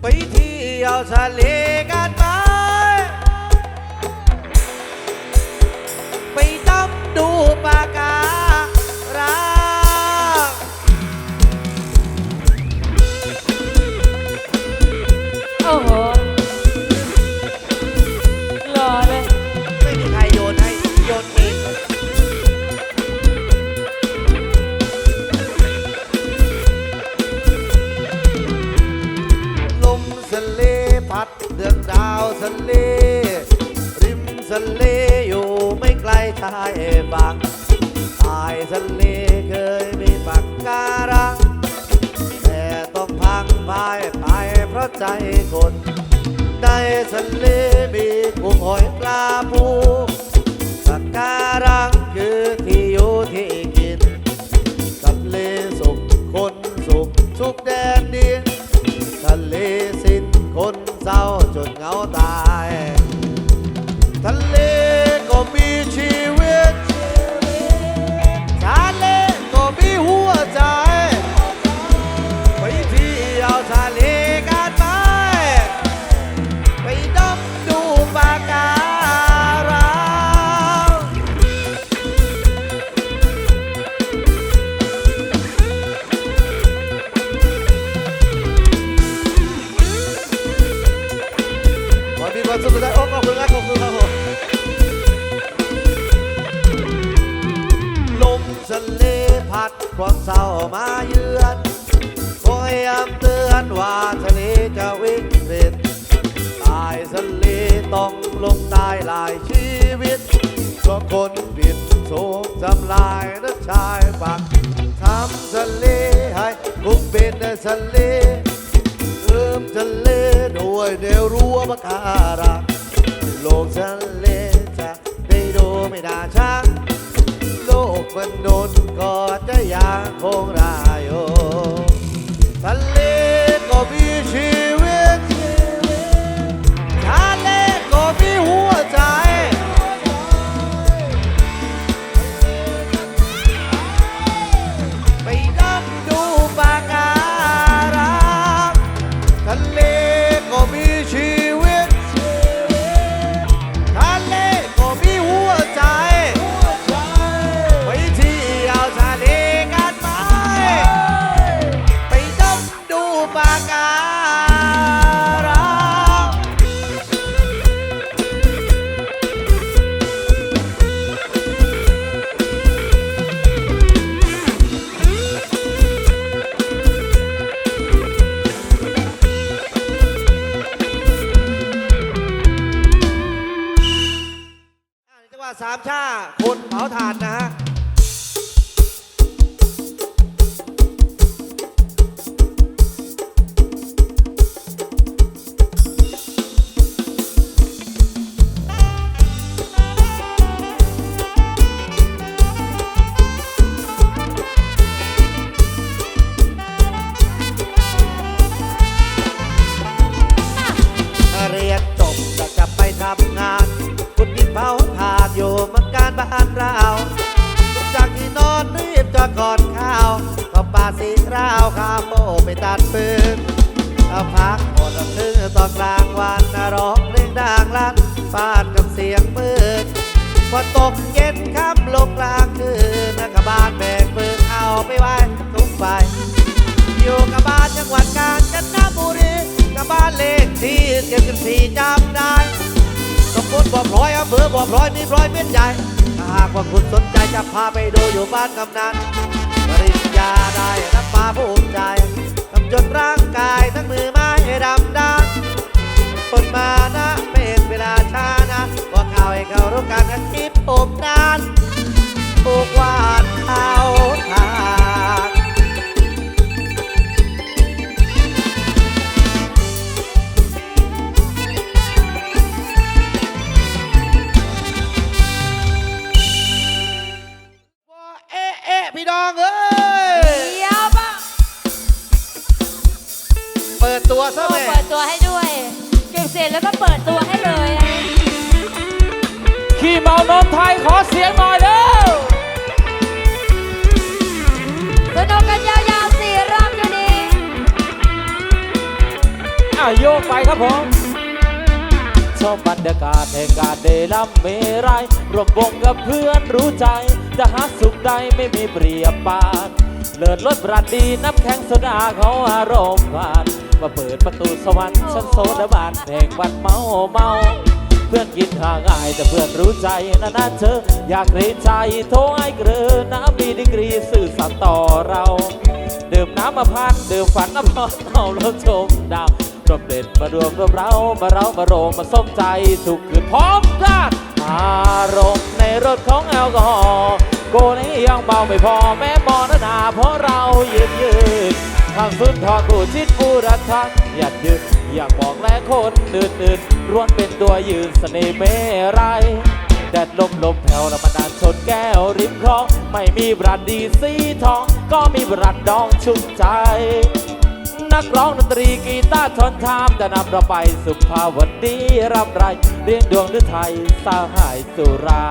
ไปเที่ยวทะเล ทะเลอยู่ไม่ไกลชายฝั่งชายทะเลเคยมีปากการัง แต่ต้องพังพายไปเพราะใจคนในทะเลมีกุ้งหอยปลาปูปากการังคือที่อยู่ที่กินทะเลสุขคนสุขทุกแดนดินทะเลสิ้นคนเศร้าจนเหงาตา ความเศร้ามาเยือนคอยย้ำเตือนว่าทะเลจะวิกฤตตายทะเลต้องลงตายหลายชีวิตเพราะคนผิดถูกทำลายนะชายฝั่งทำทะเลให้คุกเป็นทะเลเริ่มทะเลด้วยแนวรั้วปะการังโลกทะเลจะได้ดูไม่น่าชังโล กมนุษย์ก็จะยางคงรายอยู่ทะเลก็มีชีาไปดูอยู่บ้านกำนันปริญญาได้รับมาภูมิใจทำจนร่างกายทั้งมือไม้ดำดานคนมานะเป็นเวลาช้านะว่าข่าวให้เขารู้การกันทิพผมนานปลูกวาดเขาทานว่า ซะโอ้แม่เปิดตัวให้ด้วย เก่งเสร็จแล้วก็เปิดตัวให้เลยนะขี่เมานมไทยขอเสียงหน่อยเร็วสนุกกันยาวๆสี่รอบอยู่ดีโยกไปครับผมชอบบรรยากาศแห่งการเดลัมเมไรยรวมวงกับเพื่อนรู้ใจ จะหาสุขใดไม่มีเปรียบปานเลิศรสบรันดีน้ำแข็งโซดาเขาอารมณ์ผ่าน มาเปิดประตูสวรรค์ชั้นโซดาบานแห่งวันเมาเมา เพื่อนกินห่างอายแต่เพื่อนรู้ใจนะนะเธอ อยากเรียนใจโทรให้เกลือน้ำมีดีกรีสื่อสารต่อเราดื่มน้ำมาพันดื่มฝันน้ำพอนเอาแล้วชมดาวรวมเด็ดมารวมรวมเรามาเรามาโรงมาส้มใจทุกคืนพร้อมกันอารมณ์ในรถของแอลกอฮอล์โกนี้ยังเมาไม่พอแม้มอนานาเพราะเรายืนยืน ทางสุนทรกูชิดอุรัทักอยากยืนอยากบอกและคนอื่นๆล้วนเป็นตัวยืนเสน่ห์เมไรยแดดลมลมแผ่วแล้วมานานชนแก้วริมคลอง ไม่มีบรันดีสีทอง ก็มีบรันดองชุ่มใจ นักร้องดนตรีกีตาร์ทอนทามจะนำเราไปสุภาวดีรำไรเรียงดวงฤทัยสาหายสุรา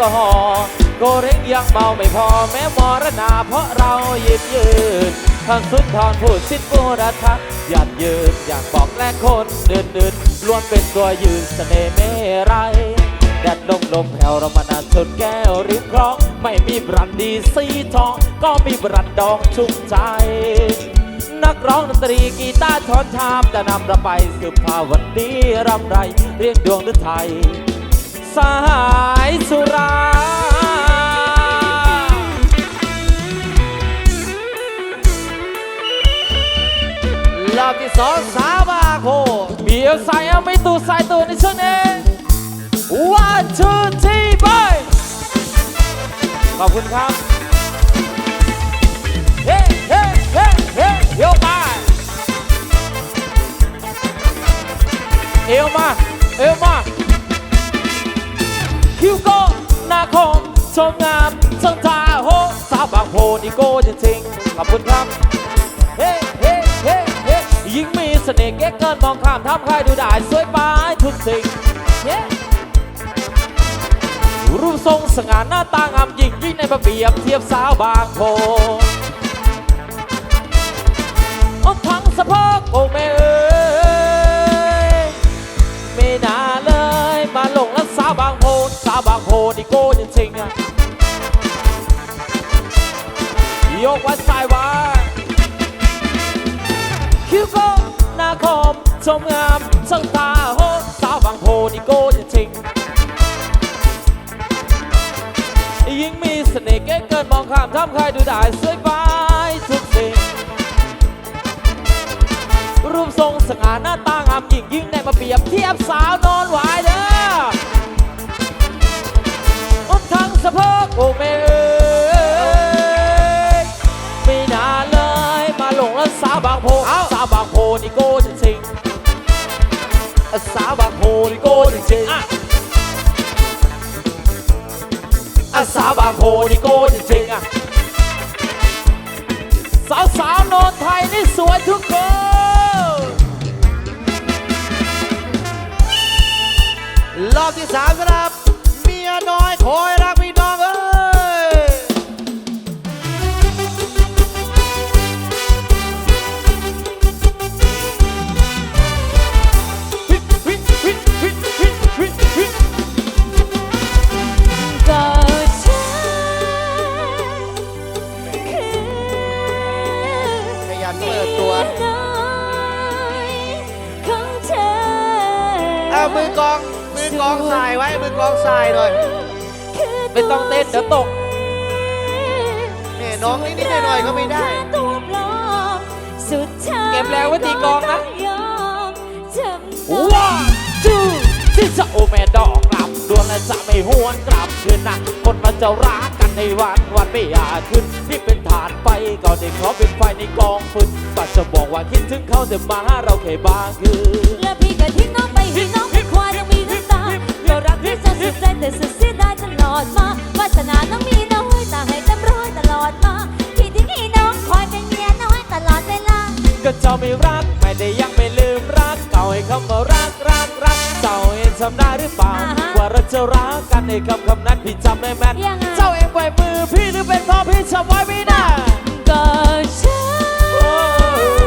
กอฮอล์โกเร่งยังเมาไม่พอแม้มรณาเพราะเราหยืนยืนท่านสุนทรพูดสิทธิ์บูรทักหยัดยืนอยากบอกแลคนเดินเดินล้วนเป็นตัวยืนเสน่ห์เมไรยแดดลมลมแผ่วเรามานานชนแก้วริมคลอง ไม่มีบรันดีสีทอง ก็มีบรันดองชุ่มใจ นักร้องดนตรีกีตาร์ช้อนชามจะนำเราไปสืบภาวันดีรำไร เรียงดวงฤทัย สายสุรา รอบที่สองสาวบาโคเบียวใส่เอาไม่ตูใส่ตัวในช่วงนี้ one two three boy ขอบคุณครับเฮ้เฮ้เฮ้เฮ้โยกไปเอวมาเอวมา คิวโก้นาคมชมงามเชิงตาโฮสาวบางโพนี่โก้จริงๆขอบคุณครับเฮ้เฮ้เฮ้เฮ้ยิ่งมีเสน่ห์เก๊กเกินมองข้ามทำใครดูได้สวยไปทุกสิ่งเฮ้รูปทรงสง่าหน้าตางามยิ่งยิ่งในประเบียบเทียบสาวบางโพโอ้ทั้งสะโพกโอ้แม่เนี่โก้จริงๆอะยกวัดสายว่าคิวโก้หน้าคมชมงามช่างตาโหสาวบางโพนี่โก้จริงๆยิ่งมีเสน่ห์เก๋เกินมองข้ามทำใครดูได้สวยไปทุกสิ่งรูปทรงสง่าหน้าตางามยิ่งยิ่งในมาเปรียบเทียบสาวนอนหวาย สะโพกโอ้แม่เอ้ยไม่น่าเลยมาหลงรักสาวบางโพสาวบางโพนี่โก้จริงๆสาวบางโพนี่โก้จริงๆอะอะสาวบางโพนี่โก้จริงๆอะสาวสาวๆโนนไทยนี่สวยทุกคนรอบที่สามครับเมียน้อยคอยรัก อามือกอง มือกองสายไว้ มือกองสายหน่อยไม่ต้องเต้นเดี๋ยวตกนี่น้องนิดๆหน่อยๆก็ไม่ได้แค่ตัวปลอมสุดท้ายเก็บแรงไว้ตีกองนะต้ยอมจำนนว้าจูที่จะโอแม่ดอกกลับดวนและจะไม่หวนกลับคืนนะคนมันจะรักกันในวันวันไม่อาจขึ้นที่เป็นฐานไฟก็ได้ขอเป็นไฟในกองฟืนปัจจะบอกว่าคิดถึงเขาแต่มาหาเราแค่บางคืนแล้วพี่ก็ทิ้งน้องไป รักที่จะสุดใจแต่สุดเสียดายตลอดมาวาสนาน้องมีน้อยแต่ให้เต็มร้อยตลอดมาพี่ทิ้งให้น้องคอยเป็นเมียน้อยตลอดเวลา ก็เจ้าไม่รักไม่ได้ยังไม่ลืมรักเก่าให้คำว่ารักรักรักเจ้าเองจำได้หรือเปล่าอ่าฮะว่าเราจะรักกันในคำคำนั้นพี่จำไม่แม่นยังไง เจ้าเองปล่อยมือพี่หรือเป็นเพราะพี่จำไว้ไม่ได้ ก็ฉันอ้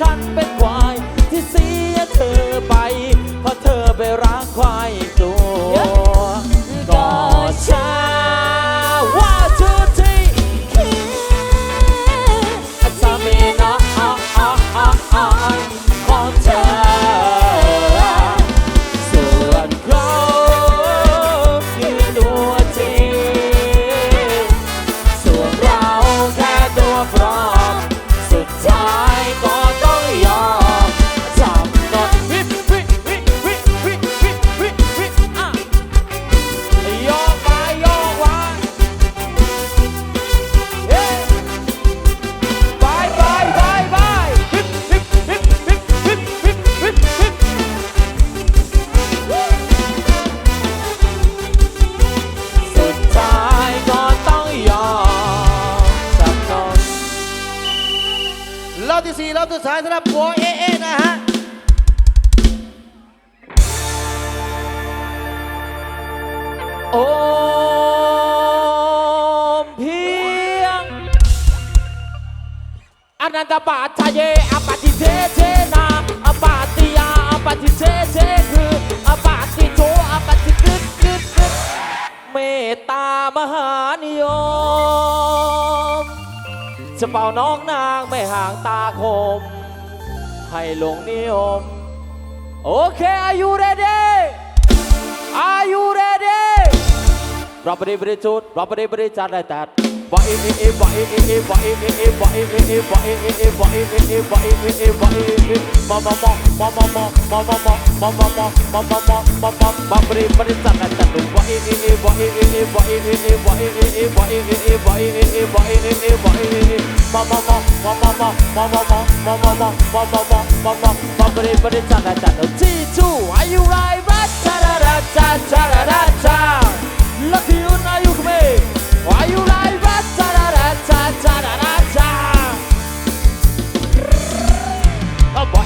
ฉันเป็น สี่รอบสุดท้ายสำหรับหัวเอเอนะฮะโอมเพียงอนันตปาทะเยอปาติเทเทนาอปาติยาอปาติเทเทคืออปาติโตอปาติกึดกึดกึดเมตตามหานิยม จะเป่าน้องนางไม่ห่างตาคม ให้หลงนิยม โอเค are you ready are you ready รับไปดิบริจุดรับไปดิบริจัดได้แต่บอยเอเอเอเอบอยเอเอเอเอบอยเอเอเอเอบอยเอเอเอมามามามามามามามามามามามามามามามามมาไปดีไปดีจัดได้แต่บอยเอเอเอเอบอยเอเอเอเอบอยเอเอเอเอบอยเอเอเอ T2, are you right? Lucky you now you me. Are you right?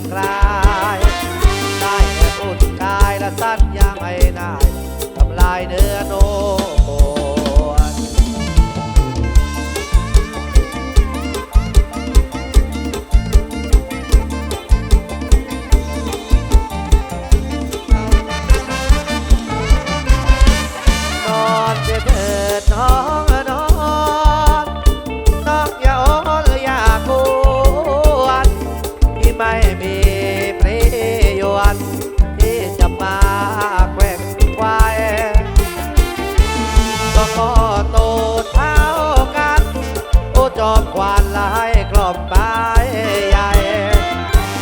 บกลาได้แต่อุ่นกายและสั้นยางให้นายทำลายเนื้อโน บายใหญ่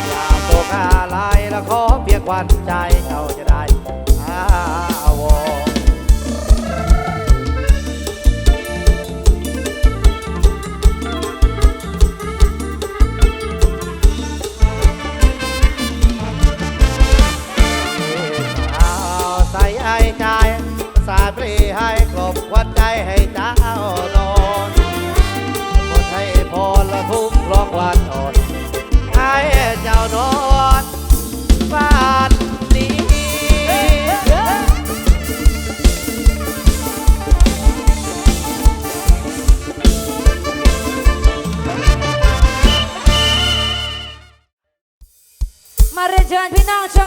อย่าโกศกอะไรแล้วขอเพียงวันใจ นอนบ้นนี้มาเรียนพี่น้องชม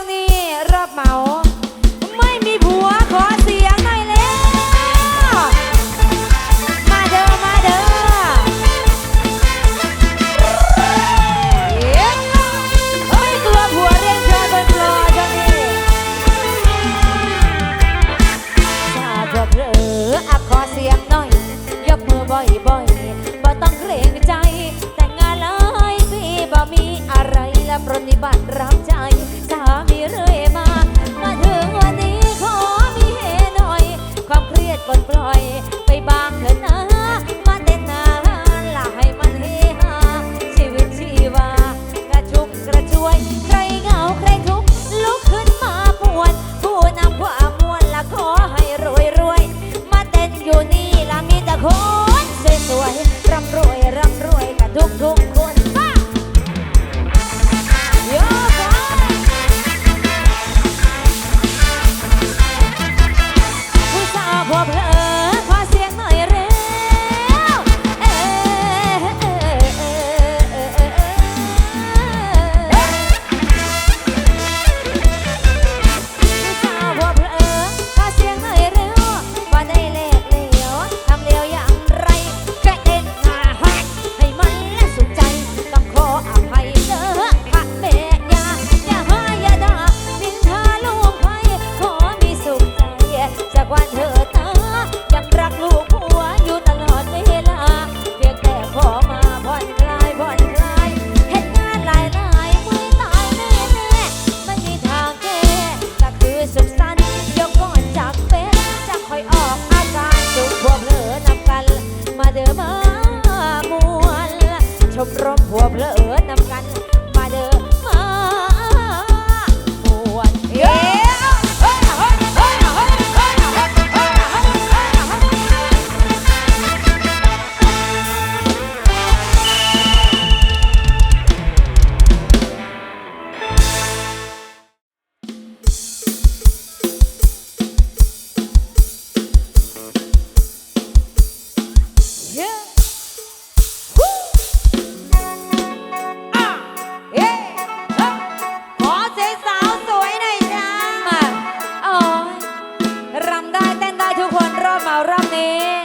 ร่ำนี้